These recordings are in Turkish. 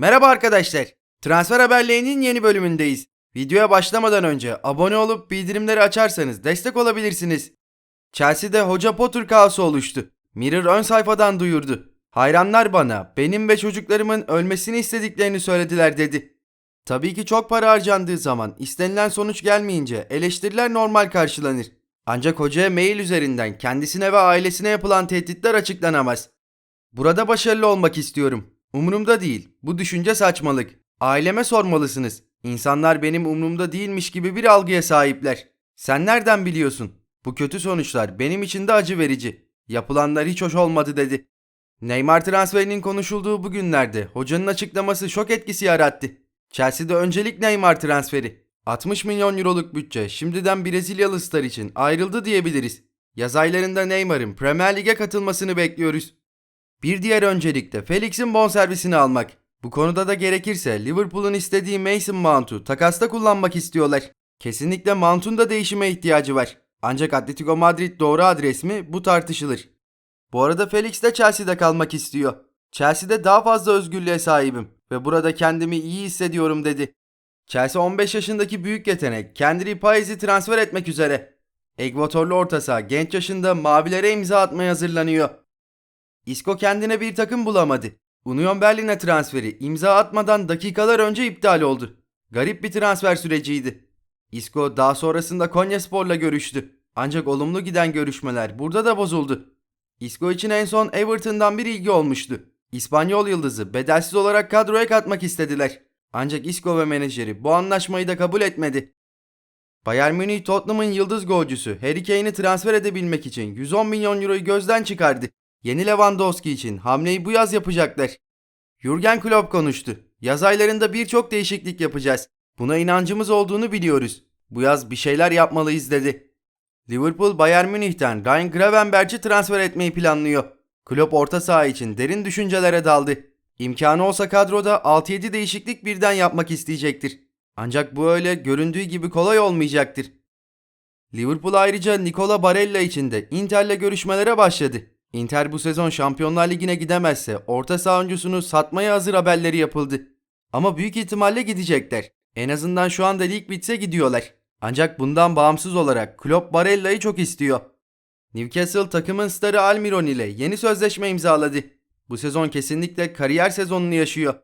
Merhaba arkadaşlar. Transfer haberlerinin yeni bölümündeyiz. Videoya başlamadan önce abone olup bildirimleri açarsanız destek olabilirsiniz. Chelsea'de Hoca Potter kaosu oluştu. Mirror ön sayfadan duyurdu. Hayranlar bana benim ve çocuklarımın ölmesini istediklerini söylediler dedi. Tabii ki çok para harcandığı zaman istenilen sonuç gelmeyince eleştiriler normal karşılanır. Ancak hocaya mail üzerinden kendisine ve ailesine yapılan tehditler açıklanamaz. Burada başarılı olmak istiyorum. Umurumda değil. Bu düşünce saçmalık. Aileme sormalısınız. İnsanlar benim umurumda değilmiş gibi bir algıya sahipler. Sen nereden biliyorsun? Bu kötü sonuçlar benim için de acı verici. Yapılanlar hiç hoş olmadı dedi. Neymar transferinin konuşulduğu bu günlerde hocanın açıklaması şok etkisi yarattı. Chelsea'de öncelik Neymar transferi. 60 milyon euroluk bütçe şimdiden Brezilyalı star için ayrıldı diyebiliriz. Yaz aylarında Neymar'ın Premier Lig'e katılmasını bekliyoruz. Bir diğer öncelik de Felix'in bonservisini almak. Bu konuda da gerekirse Liverpool'un istediği Mason Mount'u takasta kullanmak istiyorlar. Kesinlikle Mount'un da değişime ihtiyacı var. Ancak Atletico Madrid doğru adres mi bu tartışılır. Bu arada Felix de Chelsea'de kalmak istiyor. Chelsea'de daha fazla özgürlüğe sahibim ve burada kendimi iyi hissediyorum dedi. Chelsea 15 yaşındaki büyük yetenek Kendry Paiz'i transfer etmek üzere. Ekvatorlu orta saha genç yaşında mavilere imza atmaya hazırlanıyor. Isco kendine bir takım bulamadı. Union Berlin'e transferi imza atmadan dakikalar önce iptal oldu. Garip bir transfer süreciydi. Isco daha sonrasında Konyaspor'la görüştü. Ancak olumlu giden görüşmeler burada da bozuldu. Isco için en son Everton'dan bir ilgi olmuştu. İspanyol yıldızı bedelsiz olarak kadroya katmak istediler. Ancak Isco ve menajeri bu anlaşmayı da kabul etmedi. Bayern Münih Tottenham'ın yıldız golcüsü Harry Kane'i transfer edebilmek için 110 milyon euroyu gözden çıkardı. Yeni Lewandowski için hamleyi bu yaz yapacaklar. Jurgen Klopp konuştu. Yaz aylarında birçok değişiklik yapacağız. Buna inancımız olduğunu biliyoruz. Bu yaz bir şeyler yapmalıyız dedi. Liverpool Bayern Münih'ten Ryan Gravenberch'i transfer etmeyi planlıyor. Klopp orta saha için derin düşüncelere daldı. İmkanı olsa kadroda 6-7 değişiklik birden yapmak isteyecektir. Ancak bu öyle göründüğü gibi kolay olmayacaktır. Liverpool ayrıca Nicola Barella için de Inter'le görüşmelere başladı. Inter bu sezon Şampiyonlar Ligi'ne gidemezse orta saha oyuncusunu satmaya hazır haberleri yapıldı. Ama büyük ihtimalle gidecekler. En azından şu anda lig bitse gidiyorlar. Ancak bundan bağımsız olarak Klopp Barella'yı çok istiyor. Newcastle takımın starı Almiron ile yeni sözleşme imzaladı. Bu sezon kesinlikle kariyer sezonunu yaşıyor.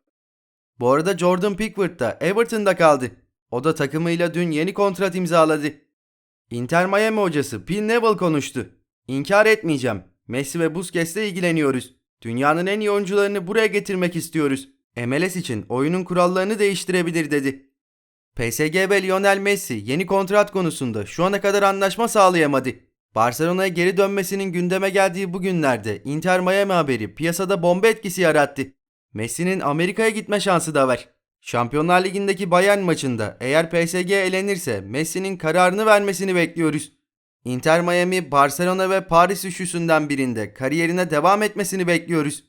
Bu arada Jordan Pickford da Everton'da kaldı. O da takımıyla dün yeni kontrat imzaladı. Inter Miami hocası Phil Neville konuştu. İnkar etmeyeceğim. Messi ve Busquets'le ilgileniyoruz. Dünyanın en iyi oyuncularını buraya getirmek istiyoruz. MLS için oyunun kurallarını değiştirebilir dedi. PSG ve Lionel Messi yeni kontrat konusunda şu ana kadar anlaşma sağlayamadı. Barcelona'ya geri dönmesinin gündeme geldiği bu günlerde Inter Miami haberi piyasada bomba etkisi yarattı. Messi'nin Amerika'ya gitme şansı da var. Şampiyonlar Ligi'ndeki Bayern maçında eğer PSG elenirse Messi'nin kararını vermesini bekliyoruz. Inter Miami, Barcelona ve Paris üçlüsünden birinde kariyerine devam etmesini bekliyoruz.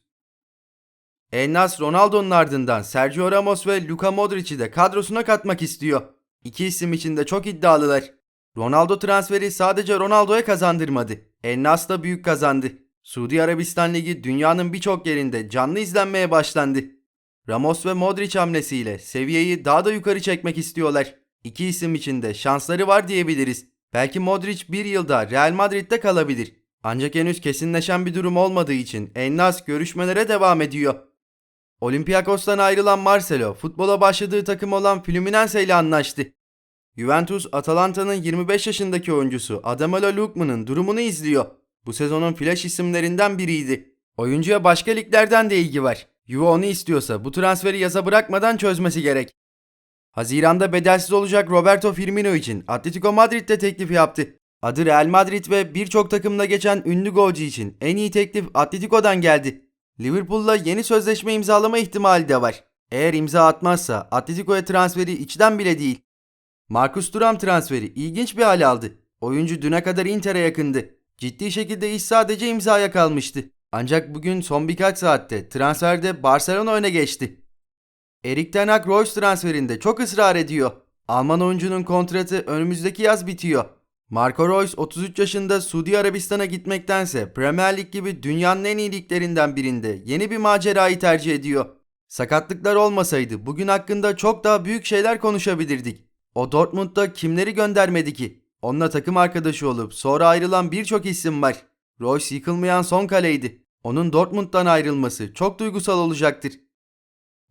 El Nas Ronaldo'nun ardından Sergio Ramos ve Luka Modric'i de kadrosuna katmak istiyor. İki isim için de çok iddialılar. Ronaldo transferi sadece Ronaldo'ya kazandırmadı. El Nas da büyük kazandı. Suudi Arabistan Ligi dünyanın birçok yerinde canlı izlenmeye başlandı. Ramos ve Modric hamlesiyle seviyeyi daha da yukarı çekmek istiyorlar. İki isim için de şansları var diyebiliriz. Belki Modric bir yılda Real Madrid'de kalabilir. Ancak henüz kesinleşen bir durum olmadığı için Ennas görüşmelere devam ediyor. Olympiakos'tan ayrılan Marcelo futbola başladığı takım olan Fluminense ile anlaştı. Juventus Atalanta'nın 25 yaşındaki oyuncusu Ademola Lookman'ın durumunu izliyor. Bu sezonun flash isimlerinden biriydi. Oyuncuya başka liglerden de ilgi var. Juve onu istiyorsa bu transferi yaza bırakmadan çözmesi gerek. Haziranda bedelsiz olacak Roberto Firmino için Atletico Madrid de teklif yaptı. Adı Real Madrid ve birçok takımda geçen ünlü golcü için en iyi teklif Atletico'dan geldi. Liverpool'la yeni sözleşme imzalama ihtimali de var. Eğer imza atmazsa Atletico'ya transferi içten bile değil. Marcus Thuram transferi ilginç bir hal aldı. Oyuncu düne kadar Inter'e yakındı. Ciddi şekilde iş sadece imzaya kalmıştı. Ancak bugün son birkaç saatte transferde Barcelona öne geçti. Erik Ten Hag Royce transferinde çok ısrar ediyor. Alman oyuncunun kontratı önümüzdeki yaz bitiyor. Marco Reus 33 yaşında Suudi Arabistan'a gitmektense Premier Lig gibi dünyanın en iyi liglerinden birinde yeni bir macerayı tercih ediyor. Sakatlıklar olmasaydı bugün hakkında çok daha büyük şeyler konuşabilirdik. O Dortmund'da kimleri göndermedi ki? Onunla takım arkadaşı olup sonra ayrılan birçok isim var. Royce yıkılmayan son kaleydi. Onun Dortmund'dan ayrılması çok duygusal olacaktır.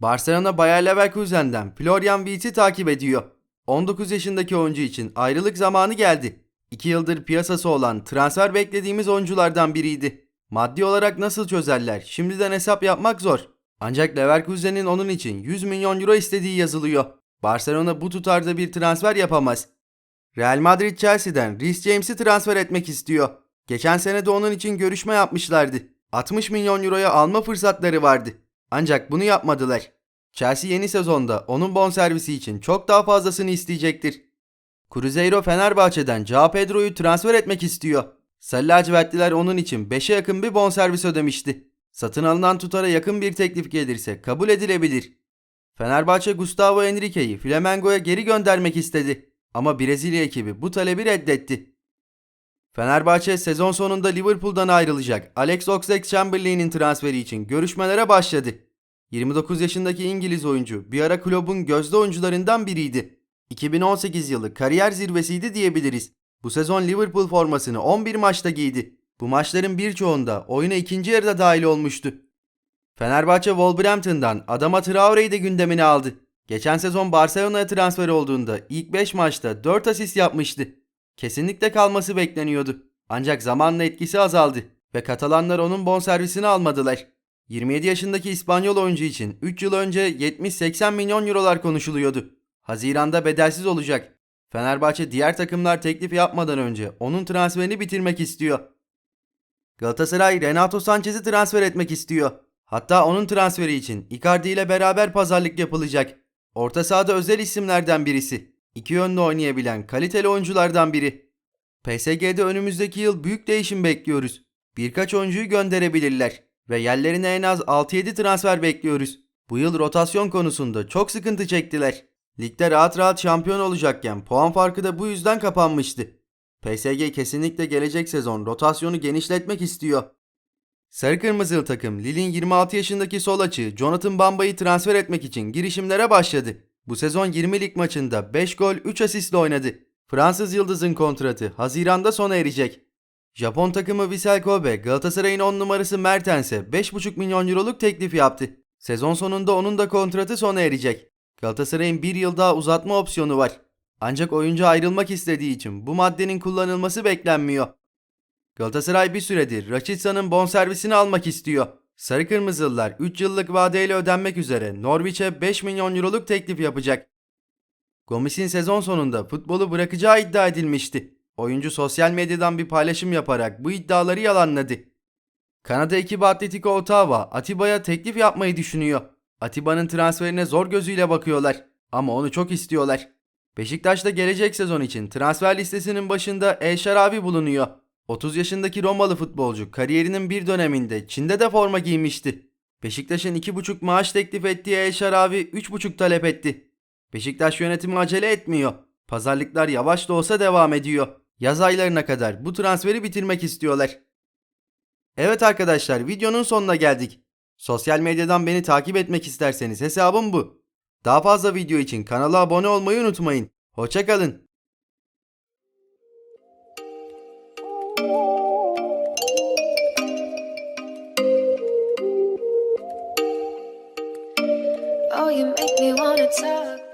Barcelona Bayer Leverkusen'den Florian Wirtz'i takip ediyor. 19 yaşındaki oyuncu için ayrılık zamanı geldi. 2 yıldır piyasası olan transfer beklediğimiz oyunculardan biriydi. Maddi olarak nasıl çözerler? Şimdiden hesap yapmak zor. Ancak Leverkusen'in onun için 100 milyon euro istediği yazılıyor. Barcelona bu tutarda bir transfer yapamaz. Real Madrid Chelsea'den Reece James'i transfer etmek istiyor. Geçen sene de onun için görüşme yapmışlardı. 60 milyon euroya alma fırsatları vardı. Ancak bunu yapmadılar. Chelsea yeni sezonda onun bonservisi için çok daha fazlasını isteyecektir. Cruzeiro Fenerbahçe'den Joao Pedro'yu transfer etmek istiyor. Sarı onun için 5'e yakın bir bonservis ödemişti. Satın alınan tutara yakın bir teklif gelirse kabul edilebilir. Fenerbahçe Gustavo Henrique'yi Flamengo'ya geri göndermek istedi. Ama Brezilya ekibi bu talebi reddetti. Fenerbahçe sezon sonunda Liverpool'dan ayrılacak Alex Oxlade-Chamberlain'in transferi için görüşmelere başladı. 29 yaşındaki İngiliz oyuncu bir ara kulübün gözde oyuncularından biriydi. 2018 yılı kariyer zirvesiydi diyebiliriz. Bu sezon Liverpool formasını 11 maçta giydi. Bu maçların birçoğunda oyuna ikinci yarıda dahil olmuştu. Fenerbahçe Wolverhampton'dan Adama Traore'yi de gündemine aldı. Geçen sezon Barcelona'ya transfer olduğunda ilk 5 maçta 4 asist yapmıştı. Kesinlikle kalması bekleniyordu. Ancak zamanla etkisi azaldı ve Katalanlar onun bonservisini almadılar. 27 yaşındaki İspanyol oyuncu için 3 yıl önce 70-80 milyon eurolar konuşuluyordu. Haziranda bedelsiz olacak. Fenerbahçe diğer takımlar teklif yapmadan önce onun transferini bitirmek istiyor. Galatasaray Renato Sanchez'i transfer etmek istiyor. Hatta onun transferi için Icardi ile beraber pazarlık yapılacak. Orta sahada özel isimlerden birisi. İki yönlü oynayabilen kaliteli oyunculardan biri. PSG'de önümüzdeki yıl büyük değişim bekliyoruz. Birkaç oyuncuyu gönderebilirler ve yerlerine en az 6-7 transfer bekliyoruz. Bu yıl rotasyon konusunda çok sıkıntı çektiler. Ligde rahat rahat şampiyon olacakken puan farkı da bu yüzden kapanmıştı. PSG kesinlikle gelecek sezon rotasyonu genişletmek istiyor. Sarı Kırmızılı takım Lille'in 26 yaşındaki sol açığı Jonathan Bamba'yı transfer etmek için girişimlere başladı. Bu sezon 20 lig maçında 5 gol 3 asistle oynadı. Fransız Yıldız'ın kontratı Haziran'da sona erecek. Japon takımı Vissel Kobe Galatasaray'ın 10 numarası Mertens'e 5,5 milyon euroluk teklif yaptı. Sezon sonunda onun da kontratı sona erecek. Galatasaray'ın bir yıl daha uzatma opsiyonu var. Ancak oyuncu ayrılmak istediği için bu maddenin kullanılması beklenmiyor. Galatasaray bir süredir Rachitsa'nın bonservisini almak istiyor. Sarı Kırmızılılar 3 yıllık vadeyle ödenmek üzere Norwich'e 5 milyon euroluk teklif yapacak. Gomis'in sezon sonunda futbolu bırakacağı iddia edilmişti. Oyuncu sosyal medyadan bir paylaşım yaparak bu iddiaları yalanladı. Kanada ekibi Atletico Ottawa Atiba'ya teklif yapmayı düşünüyor. Atiba'nın transferine zor gözüyle bakıyorlar ama onu çok istiyorlar. Beşiktaş'ta gelecek sezon için transfer listesinin başında El Şarabi bulunuyor. 30 yaşındaki Romalı futbolcu kariyerinin bir döneminde Çin'de de forma giymişti. Beşiktaş'ın 2,5 maaş teklif ettiği El Şarabi 3,5 talep etti. Beşiktaş yönetimi acele etmiyor. Pazarlıklar yavaş da olsa devam ediyor. Yaz aylarına kadar bu transferi bitirmek istiyorlar. Evet arkadaşlar videonun sonuna geldik. Sosyal medyadan beni takip etmek isterseniz hesabım bu. Daha fazla video için kanala abone olmayı unutmayın. Hoşçakalın. You make me wanna talk.